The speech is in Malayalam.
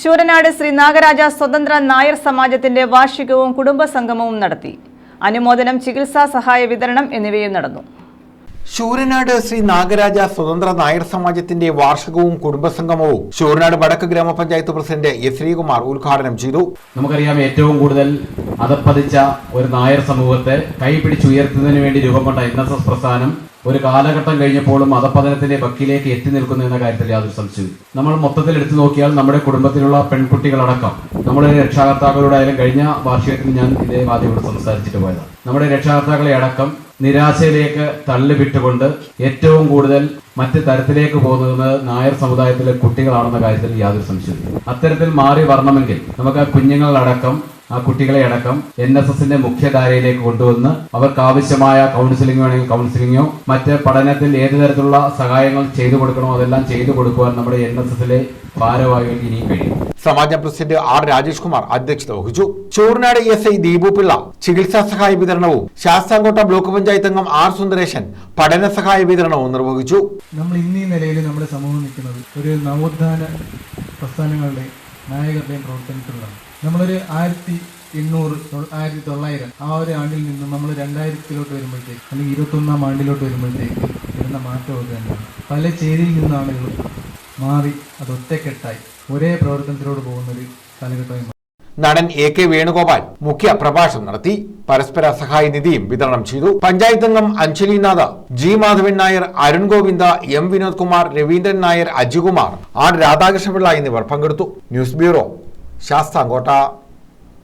ശൂരനാട് ശ്രീ നാഗരാജ സ്വതന്ത്ര നായർ സമാജത്തിന്റെ വാർഷികവും കുടുംബസംഗമവും നടത്തി. അനുമോദനം ചികിത്സാ സഹായ വിതരണം എന്നിവയും നടന്നു. ശൂരനാട് ശ്രീ നാഗരാജ സ്വതന്ത്ര നായർ സമാജത്തിന്റെ വാർഷികവും കുടുംബസംഗമവും ശൂരനാട് വടക്ക് ഗ്രാമപഞ്ചായത്ത് പ്രസിഡന്റ് എസ് ശ്രീകുമാർ ഉദ്ഘാടനം ചെയ്തു. നമുക്കറിയാം ഏറ്റവും കൂടുതൽ അതപ്പതിച്ച ഒരു നായർ സമൂഹത്തെ കൈപിടിച്ചുയർത്തുന്നതിന് വേണ്ടി രൂപം കൊണ്ട എൻ എസ് എസ് പ്രസ്ഥാനം ഒരു കാലഘട്ടം കഴിഞ്ഞപ്പോഴും മതപതനത്തിന്റെ ബക്കിലേക്ക് എത്തി നിൽക്കുന്നു എന്ന കാര്യത്തിൽ യാതൊരു സംശയവും നമ്മൾ മൊത്തത്തിൽ എടുത്തു നോക്കിയാൽ നമ്മുടെ കുടുംബത്തിലുള്ള പെൺകുട്ടികളടക്കം നമ്മുടെ രക്ഷാകർത്താക്കളോടായാലും കഴിഞ്ഞ വാർഷികത്തിൽ ഞാൻ ഇതേ വാദ്യോട് സംസാരിച്ചിട്ട് പോയതാണ്. നമ്മുടെ രക്ഷാകർത്താക്കളെ അടക്കം നിരാശയിലേക്ക് തള്ളിവിട്ടുകൊണ്ട് ഏറ്റവും കൂടുതൽ മറ്റ് തരത്തിലേക്ക് പോകുന്നത് നായർ സമുദായത്തിലെ കുട്ടികളാണെന്ന കാര്യത്തിൽ യാതൊരു സംശയവും അത്തരത്തിൽ മാറി വരണമെങ്കിൽ നമുക്ക് ആ കുഞ്ഞുങ്ങളടക്കം ആ കുട്ടികളെ അടക്കം എൻ എസ് എസിന്റെ മുഖ്യധാരയിലേക്ക് കൊണ്ടുവന്ന് അവർക്ക് ആവശ്യമായ കൗൺസിലിംഗ് വേണമെങ്കിൽ കൗൺസിലിംഗോ മറ്റ് പഠനത്തിൽ ഏത് തരത്തിലുള്ള സഹായങ്ങൾ ചെയ്തു കൊടുക്കണോ അതെല്ലാം ചെയ്തു കൊടുക്കുവാൻ നമ്മുടെ എൻ എസ് എസിലെ ഭാരവാഹികൾക്ക് ഇനിയും കഴിയും. സമാജം പ്രസിഡന്റ് ആർ രാജേഷ് കുമാർ അധ്യക്ഷത വഹിച്ചു. ചൂർനാട് എസ് ഐ ദീപു പിള്ള ചികിത്സാ സഹായ വിതരണവും ശാസ്താംകോട്ട ബ്ലോക്ക് പഞ്ചായത്ത് അംഗം ആർ സുന്ദരേശൻ പഠന സഹായ വിതരണവും നിർവഹിച്ചു. നമ്മൾ ഇന്നീ നിലയിൽ നമ്മുടെ സമൂഹം നിൽക്കുന്നത് ഒരു നവോത്ഥാന പ്രസ്ഥാനങ്ങളുടെ നായകരുടെയും പ്രവർത്തനത്തിലുള്ളതാണ്. നമ്മളൊരു ആയിരത്തി എണ്ണൂറ് ആയിരത്തി തൊള്ളായിരം ആ ഒരു ആണ്ടിൽ നിന്ന് നമ്മൾ രണ്ടായിരത്തിലോട്ട് വരുമ്പോഴത്തേക്ക് അല്ലെങ്കിൽ ഇരുപത്തൊന്നാം ആണ്ടിലോട്ട് വരുമ്പോഴത്തേക്ക് വരുന്ന മാറ്റം അത് തന്നെയാണ്. പല ചേരിയിൽ നിന്നാണെങ്കിലും മാറി അത് ഒറ്റക്കെട്ടായി. ഒരേ പ്രവർത്തനത്തിലൂടെ പോകുന്ന ഒരു കാലഘട്ടമായി നടൻ എ കെ വേണുഗോപാൽ മുഖ്യ പ്രഭാഷണം നടത്തി പരസ്പര സഹായ നിധിയും വിതരണം ചെയ്തു. പഞ്ചായത്ത് അംഗം Anjalinath G Madhavan Nair Arun Govinda M Vinod Kumar Raveendran Nair Ajikumar R Radhakrishnapillai എന്നിവർ പങ്കെടുത്തു. News bureau Sasthamkotta.